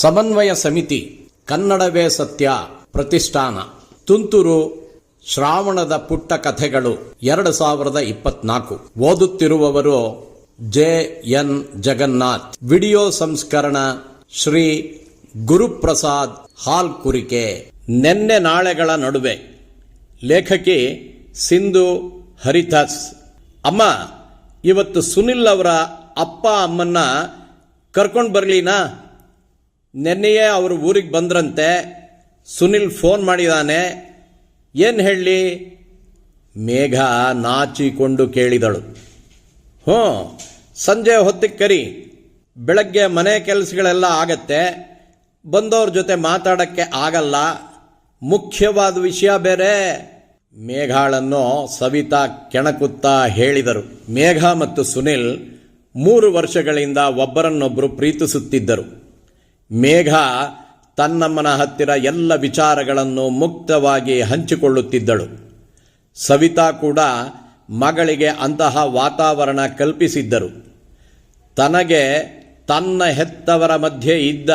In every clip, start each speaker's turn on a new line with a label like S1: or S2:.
S1: ಸಮನ್ವಯ ಸಮಿತಿ ಕನ್ನಡವೇ ಸತ್ಯ ಪ್ರತಿಷ್ಠಾನ. ತುಂತುರು ಶ್ರಾವಣದ ಪುಟ್ಟ ಕಥೆಗಳು ಎರಡು ಸಾವಿರದ ಇಪ್ಪತ್ನಾಲ್ಕು. ಓದುತ್ತಿರುವವರು ಜೆ ಎನ್ ಜಗನ್ನಾಥ್. ವಿಡಿಯೋ ಸಂಸ್ಕರಣ ಶ್ರೀ ಗುರುಪ್ರಸಾದ್ ಹಾಲ್ ಕುರಿಕೆ ನೆನ್ನೆ ನಾಳೆಗಳ ನಡುವೆ. ಲೇಖಕಿ ಸಿಂಧು ಹರಿತಾಸ್ ಅಮ್ಮ, ಇವತ್ತು ಸುನಿಲ್ ಅವರ ಅಪ್ಪ ಅಮ್ಮನ್ನ ಕರ್ಕೊಂಡು ಬರಲಿನಾ? ನೆನ್ನೆಯೇ ಅವರು ಊರಿಗೆ ಬಂದ್ರಂತೆ. ಸುನಿಲ್ ಫೋನ್ ಮಾಡಿದಾನೆ. ಏನು ಹೇಳಲಿ ಮೇಘ ನಾಚಿಕೊಂಡು ಕೇಳಿದಳು. ಹ್ಞೂ, ಸಂಜೆ ಹೊತ್ತಿಗೆ ಕರಿ. ಬೆಳಗ್ಗೆ ಮನೆ ಕೆಲಸಗಳೆಲ್ಲ ಆಗತ್ತೆ. ಬಂದವ್ರ ಜೊತೆ ಮಾತಾಡಕ್ಕೆ ಆಗಲ್ಲ. ಮುಖ್ಯವಾದ ವಿಷಯ ಬೇರೆ. ಮೇಘಾಳನ್ನು ಸವಿತಾ ಕೆಣಕುತ್ತಾ ಹೇಳಿದರು. ಮೇಘ ಮತ್ತು ಸುನಿಲ್ ಮೂರು ವರ್ಷಗಳಿಂದ ಒಬ್ಬರನ್ನೊಬ್ಬರು ಪ್ರೀತಿಸುತ್ತಿದ್ದರು. ಮೇಘ ತನ್ನಮ್ಮನ ಹತ್ತಿರ ಎಲ್ಲ ವಿಚಾರಗಳನ್ನು ಮುಕ್ತವಾಗಿ ಹಂಚಿಕೊಳ್ಳುತ್ತಿದ್ದಳು. ಸವಿತಾ ಕೂಡ ಮಗಳಿಗೆ ಅಂತಹ ವಾತಾವರಣ ಕಲ್ಪಿಸಿದ್ದರು. ತನಗೆ ತನ್ನ ಹೆತ್ತವರ ಮಧ್ಯೆ ಇದ್ದ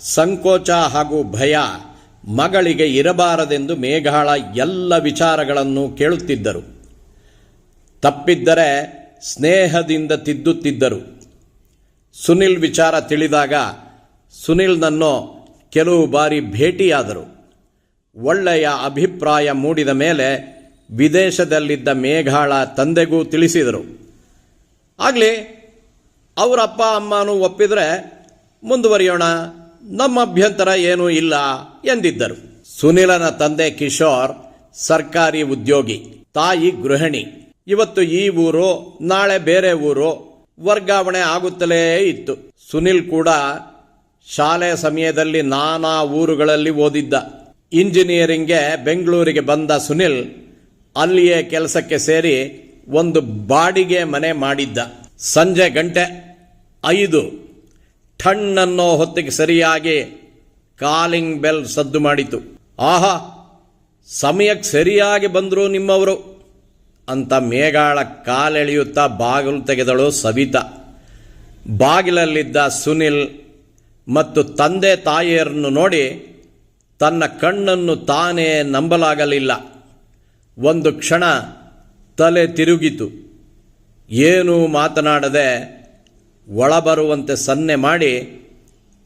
S1: ಸಂಕೋಚ ಹಾಗೂ ಭಯ ಮಗಳಿಗೆ ಇರಬಾರದೆಂದು ಮೇಘಾಳ ಎಲ್ಲ ವಿಚಾರಗಳನ್ನು ಕೇಳುತ್ತಿದ್ದರು. ತಪ್ಪಿದ್ದರೆ ಸ್ನೇಹದಿಂದ ತಿದ್ದುತ್ತಿದ್ದರು. ಸುನಿಲ್ ವಿಚಾರ ತಿಳಿದಾಗ ಸುನಿಲ್ನನ್ನು ಕೆಲವು ಬಾರಿ ಭೇಟಿಯಾದರು. ಒಳ್ಳೆಯ ಅಭಿಪ್ರಾಯ ಮೂಡಿದ ಮೇಲೆ ವಿದೇಶದಲ್ಲಿದ್ದ ಮೇಘಾಳ ತಂದೆಗೂ ತಿಳಿಸಿದರು. ಆಗಲಿ, ಅವರ ಅಪ್ಪ ಅಮ್ಮನೂ ಒಪ್ಪಿದರೆ, ಮುಂದುವರಿಯೋಣ, ನಮ್ಮ ಅಭ್ಯಂತರ ಏನೂ ಇಲ್ಲ ಎಂದಿದ್ದರು. ಸುನಿಲನ ತಂದೆ ಕಿಶೋರ್, ಸರ್ಕಾರಿ ಉದ್ಯೋಗಿ, ತಾಯಿ ಗೃಹಿಣಿ. ಇವತ್ತು ಈ ಊರು, ನಾಳೆ ಬೇರೆ ಊರು, ವರ್ಗಾವಣೆ ಆಗುತ್ತಲೇ ಇತ್ತು. ಸುನಿಲ್ ಕೂಡ ಶಾಲೆ ಸಮಯದಲ್ಲಿ ನಾನಾ ಊರುಗಳಲ್ಲಿ ಓದಿದ್ದ. ಇಂಜಿನಿಯರಿಂಗ್ಗೆ ಬೆಂಗಳೂರಿಗೆ ಬಂದ ಸುನಿಲ್ ಅಲ್ಲಿಯೇ ಕೆಲಸಕ್ಕೆ ಸೇರಿ ಒಂದು ಬಾಡಿಗೆ ಮನೆ ಮಾಡಿದ್ದ. ಸಂಜೆ ಗಂಟೆ ಐದು. ಠಣ್ಣನ್ನೋ ಹೊತ್ತಿಗೆ ಸರಿಯಾಗಿ ಕಾಲಿಂಗ್ ಬೆಲ್ ಸದ್ದು ಮಾಡಿತು ಆಹಾ, ಸಮಯಕ್ಕೆ ಸರಿಯಾಗಿ ಬಂದರು ನಿಮ್ಮವರು ಅಂತ ಮೇಘಾಳ ಕಾಲೆಳೆಯುತ್ತಾ ಬಾಗಿಲು ತೆಗೆದಳು ಸವಿತಾ. ಬಾಗಿಲಲ್ಲಿದ್ದ ಸುನಿಲ್ ಮತ್ತು ತಂದೆ ತಾಯಿಯರನ್ನು ನೋಡಿ ತನ್ನ ಕಣ್ಣನ್ನು ತಾನೇ ನಂಬಲಾಗಲಿಲ್ಲ. ಒಂದು ಕ್ಷಣ ತಲೆ ತಿರುಗಿತು. ಏನೂ ಮಾತನಾಡದೆ ಒಳಬರುವಂತೆ ಸನ್ನೆ ಮಾಡಿ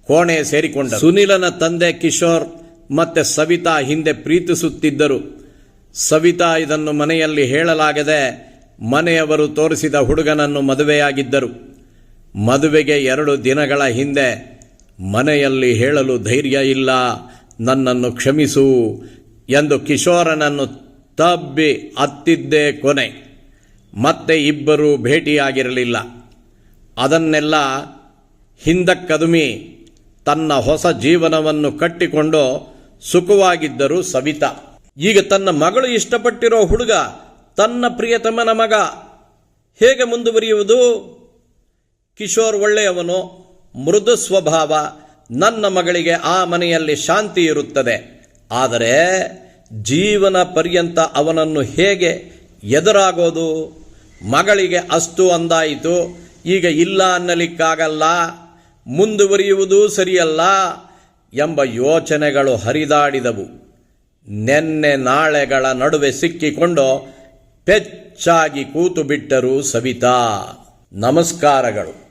S1: ಕೋಣೆ ಸೇರಿಕೊಂಡ ಸುನಿಲನ ತಂದೆ ಕಿಶೋರ್ ಮತ್ತೆ ಸವಿತಾ ಹಿಂದೆ ಪ್ರೀತಿಸುತ್ತಿದ್ದರು. ಸವಿತಾ ಇದನ್ನು ಮನೆಯಲ್ಲಿ ಹೇಳಲಾಗದೆ ಮನೆಯವರು ತೋರಿಸಿದ ಹುಡುಗನನ್ನು ಮದುವೆಯಾಗಿದ್ದರು. ಮದುವೆಗೆ ಎರಡು ದಿನಗಳ ಹಿಂದೆ ಮನೆಯಲ್ಲಿ ಹೇಳಲು ಧೈರ್ಯ ಇಲ್ಲ. ನನ್ನನ್ನು ಕ್ಷಮಿಸು ಎಂದು ಕಿಶೋರನನ್ನು ತಬ್ಬಿ ಅತ್ತಿದ್ದೇ ಕೊನೆ. ಮತ್ತೆ ಇಬ್ಬರು ಭೇಟಿಯಾಗಿರಲಿಲ್ಲ. ಅದನ್ನೆಲ್ಲ ಹಿಂದಕ್ಕದುಮಿ ತನ್ನ ಹೊಸ ಜೀವನವನ್ನು ಕಟ್ಟಿಕೊಂಡು ಸುಖವಾಗಿದ್ದರು ಸವಿತಾ. ಈಗ ತನ್ನ ಮಗಳು ಇಷ್ಟಪಟ್ಟಿರೋ ಹುಡುಗ, ತನ್ನ ಪ್ರಿಯತಮನ ಮಗ ಹೇಗೆ ಮುಂದುವರಿಯುವುದು? ಕಿಶೋರ್ ಒಳ್ಳೆಯವನು? ಮೃದು ಸ್ವಭಾವ ನನ್ನ ಮಗಳಿಗೆ ಆ ಮನೆಯಲ್ಲಿ ಶಾಂತಿ ಇರುತ್ತದೆ. ಆದರೆ ಜೀವನ ಪರ್ಯಂತ ಅವನನ್ನು ಹೇಗೆ ಎದುರಾಗೋದು? ಮಗಳಿಗೆ ಅಷ್ಟು ಅಂದಾಯಿತು. ಈಗ ಇಲ್ಲ ಅನ್ನಲಿಕ್ಕಾಗಲ್ಲ. ಮುಂದುವರಿಯುವುದೂ ಸರಿಯಲ್ಲ ಎಂಬ ಯೋಚನೆಗಳು ಹರಿದಾಡಿದವು. ನೆನ್ನೆ ನಾಳೆಗಳ ನಡುವೆ ಸಿಕ್ಕಿಕೊಂಡು ಪೆಚ್ಚಾಗಿ ಕೂತು ಬಿಟ್ಟರು ಸವಿತಾ. ನಮಸ್ಕಾರಗಳು.